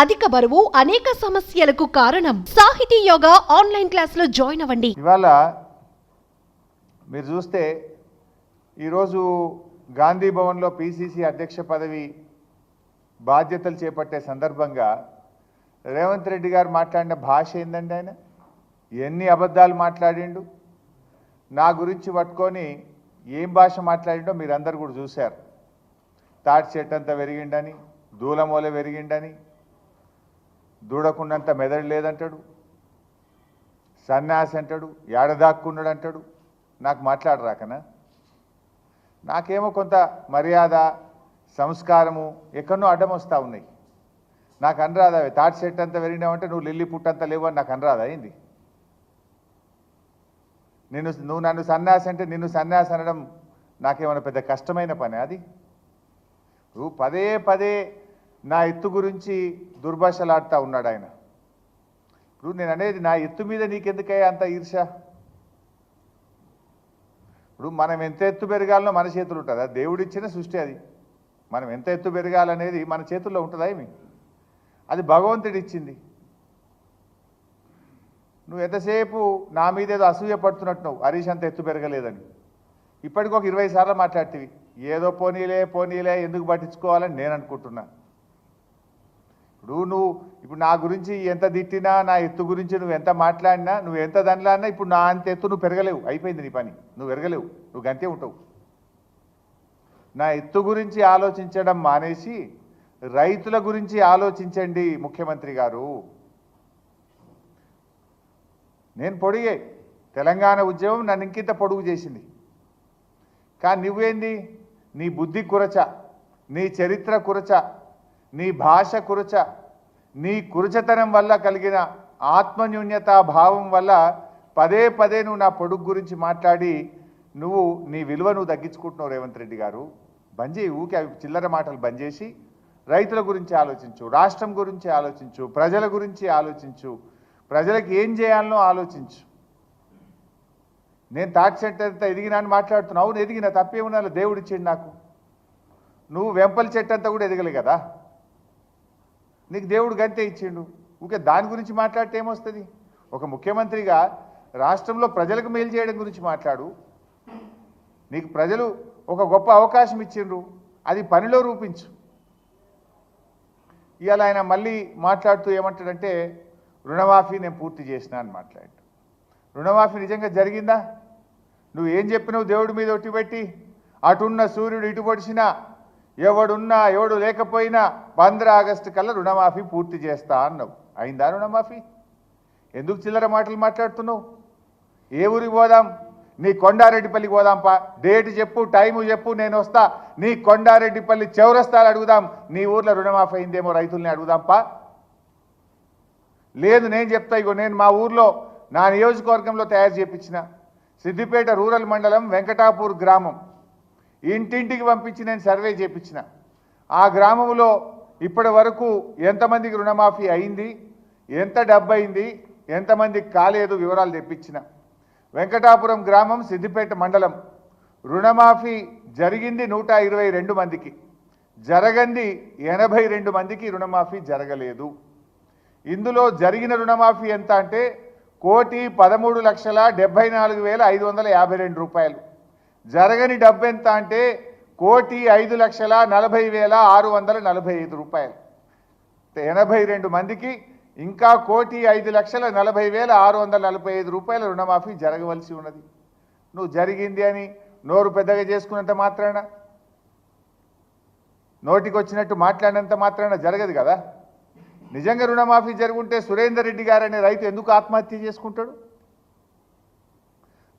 అధిక బరువు అనేక సమస్యలకు కారణం. సాహితీ యోగా ఆన్లైన్ క్లాసులో జాయిన్ అవ్వండి. ఇవాళ మీరు చూస్తే ఈరోజు గాంధీ భవన్లో పిసిసి అధ్యక్ష పదవి బాధ్యతలు చేపట్టే సందర్భంగా రేవంత్ రెడ్డి గారు మాట్లాడిన భాష ఏందండి ఆయన? ఎన్ని అబద్ధాలు మాట్లాడిండు? నా గురించి పట్టుకొని ఏం భాష మాట్లాడిండో మీరందరూ కూడా చూశారు. తాటి చెట్టంతా పెరిగిండని దూలమూల పెరిగిండని దూడకున్నంత మెదడు లేదంటాడు. సన్యాసి అంటాడు ఏడదాక్కున్నాడు అంటాడు నాకు మాట్లాడరాకనా? నాకేమో కొంత మర్యాద సంస్కారము ఎక్కడనో అడ్డం వస్తూ ఉన్నాయి. నాకు అనరాదా అవి తాటి సెట్ అంతా వెళ్ళినావంటే నువ్వు లిల్లీ పుట్టంతా లేవు అని నాకు అనరాదా అయింది. నేను నువ్వు నన్ను సన్యాసి అంటే నిన్ను సన్యాసి అనడం నాకేమైనా పెద్ద కష్టమైన పని అది? నువ్వు పదే పదే నా ఎత్తు గురించి దుర్భాషలాడుతూ ఉన్నాడు ఆయన. ఇప్పుడు నేను అనేది నా ఎత్తు మీద నీకెందుకయ్యా అంత ఈర్ష? ఇప్పుడు మనం ఎంత ఎత్తు పెరగాలనో మన చేతులు ఉంటుందా? దేవుడిచ్చిన సృష్టి అది. మనం ఎంత ఎత్తు పెరగాలనేది మన చేతుల్లో ఉంటుందా ఏమి? అది భగవంతుడు ఇచ్చింది. నువ్వు ఎంతసేపు నా మీద ఏదో అసూయ పడుతున్నట్టున్నావు? హరీష్ అంత ఎత్తు పెరగలేదని. ఇప్పటికి ఒక ఇరవై సార్లు మాట్లాడుతీవి. ఏదో పోనీలే పోనీలే ఎందుకు పట్టించుకోవాలని నేను అనుకుంటున్నాను ఇప్పుడు నువ్వు ఇప్పుడు నా గురించి ఎంత తిట్టినా నా ఎత్తు గురించి నువ్వు ఎంత మాట్లాడినా నువ్వు ఎంత దానిలాడినా ఇప్పుడు నా అంత ఎత్తు నువ్వు పెరగలేవు. అయిపోయింది నీ పని. నువ్వు పెరగలేవు. నువ్వు గంతే ఉంటావు. నా ఎత్తు గురించి ఆలోచించడం మానేసి రైతుల గురించి ఆలోచించండి ముఖ్యమంత్రి గారు. నేను పొడిగే. తెలంగాణ ఉద్యమం నన్ను ఇంకింత పొడుగు చేసింది. కానీ నువ్వేంది? నీ బుద్ధి కురచ. నీ చరిత్ర కురచ. నీ భాష కురచ నీ కురచతనం వల్ల కలిగిన ఆత్మన్యూన్యత భావం వల్ల పదే పదే నువ్వు నా పొడుగు గురించి మాట్లాడి నువ్వు నీ విలువ నువ్వు తగ్గించుకుంటున్నావు రేవంత్ రెడ్డి గారు. బంద్ చేయి ఊకే అవి చిల్లర మాటలు బంద్ చేసి రైతుల గురించి ఆలోచించు రాష్ట్రం గురించి ఆలోచించు ప్రజల గురించి ఆలోచించు ప్రజలకు ఏం చేయాలనో ఆలోచించు. నేను థాట్ చెట్టంతా ఎదిగినా అని మాట్లాడుతున్నావు. అవును ఎదిగిన తప్పేమున్నా దేవుడిచ్చిండు నాకు. నువ్వు వెంపల చెట్టు అంతా కూడా ఎదగలే కదా? నీకు దేవుడు గంతే ఇచ్చిండు. ఊకే దాని గురించి మాట్లాడితే ఏమొస్తుంది? ఒక ముఖ్యమంత్రిగా రాష్ట్రంలో ప్రజలకు మేలు చేయడం గురించి మాట్లాడు. నీకు ప్రజలు ఒక గొప్ప అవకాశం ఇచ్చిండ్రు. అది పనిలో రూపించు. ఇవాళ ఆయన మళ్ళీ మాట్లాడుతూ ఏమంటాడంటే రుణమాఫీ నేను పూర్తి చేసిన అని మాట్లాడు. రుణమాఫీ నిజంగా జరిగిందా? నువ్వు ఏం చెప్పినావు దేవుడి మీద ఒట్టి పెట్టి? అటున్న సూర్యుడు ఇటు పొడిచినా ఎవడున్నా ఎవడు లేకపోయినా పంద్ర ఆగస్టు కల్లా రుణమాఫీ పూర్తి చేస్తా అన్నావు. అయిందా రుణమాఫీ? ఎందుకు చిల్లర మాటలు మాట్లాడుతున్నావు? ఏ ఊరికి పోదాం? నీ కొండారెడ్డిపల్లికి పోదాంపా డేట్ చెప్పు టైము చెప్పు నేను వస్తా. నీ కొండారెడ్డిపల్లి చౌరస్తాలు అడుగుదాం. నీ ఊర్లో రుణమాఫీ అయిందేమో రైతుల్ని అడుగుదాంపా లేదు నేను చెప్తా ఇగో నేను మా ఊర్లో నా నియోజకవర్గంలో తయారు చేపించిన సిద్దిపేట రూరల్ మండలం వెంకటాపూర్ గ్రామం. ఇంటింటికి పంపించి నేను సర్వే చేపించిన. ఆ గ్రామంలో ఇప్పటి వరకు ఎంతమందికి రుణమాఫీ అయింది ఎంత డబ్బు అయింది ఎంతమందికి కాలేదు వివరాలు తెప్పించిన. వెంకటాపురం గ్రామం సిద్దిపేట మండలం. రుణమాఫీ జరిగింది నూట ఇరవై రెండు మందికి. జరగంది ఎనభై రెండు మందికి రుణమాఫీ జరగలేదు. ఇందులో జరిగిన రుణమాఫీ ఎంత అంటే కోటి పదమూడు లక్షల డెబ్బై నాలుగు వేల ఐదు వందల యాభై రెండు రూపాయలు. జరగని డబ్బు ఎంత అంటే కోటి ఐదు లక్షల నలభై వేల ఆరు వందల నలభై ఐదు రూపాయలు. ఎనభై రెండు మందికి ఇంకా కోటి ఐదు లక్షల నలభై వేల ఆరు వందల నలభై ఐదు రూపాయల రుణమాఫీ జరగవలసి ఉన్నది. నువ్వు జరిగింది అని నోరు పెద్దగా చేసుకున్నంత మాత్రాన? నోటికి వచ్చినట్టు మాట్లాడినంత మాత్రాన జరగదు కదా? నిజంగా రుణమాఫీ జరుగుంటే సురేందర్ రెడ్డి గారు అనే రైతు ఎందుకు ఆత్మహత్య చేసుకుంటాడు?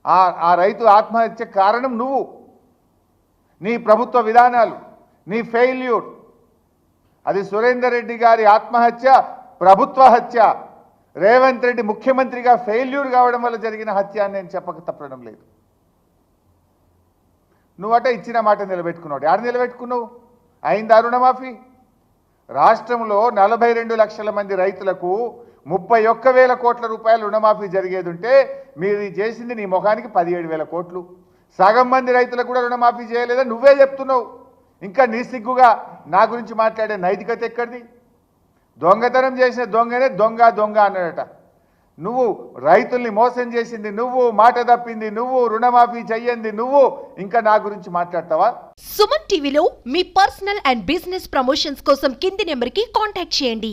ఆ ఆ రైతు ఆత్మహత్య కారణం నువ్వు. నీ ప్రభుత్వ విధానాలు నీ ఫెయిల్యూర్. అది సురేందర్ రెడ్డి గారి ఆత్మహత్య ప్రభుత్వ హత్య. రేవంత్ రెడ్డి ముఖ్యమంత్రిగా ఫెయిల్యూర్ కావడం వల్ల జరిగిన హత్య అని నేను చెప్పక తప్పడం లేదు. నువ్వట ఇచ్చిన మాట నిలబెట్టుకున్నావు. ఆడ నిలబెట్టుకున్నావు? అయిందా రుణమాఫీ? రాష్ట్రంలో నలభై రెండు లక్షల మంది రైతులకు ముప్పై ఒక్క వేల కోట్ల రూపాయల రుణమాఫీ జరిగేది ఉంటే మీరు చేసింది నీ ముఖానికి పదిహేడు వేల కోట్లు. సగం మంది రైతులకు కూడా రుణమాఫీ చేయలేదని నువ్వే చెప్తున్నావు. ఇంకా నీ సిగ్గుగా నా గురించి మాట్లాడే నైతికత ఎక్కడిది? దొంగతనం చేసిన దొంగనే దొంగ దొంగ అన్నాడట. నువ్వు రైతుల్ని మోసం చేసింది నువ్వు మాట తప్పింది నువ్వు రుణమాఫీ చెయ్యంది నువ్వు ఇంకా నా గురించి మాట్లాడతావా? సుమన్ టీవీలో మీ పర్సనల్ అండ్ బిజినెస్ ప్రమోషన్స్ కోసం కింది నెంబర్కి కాంటాక్ట్ చేయండి.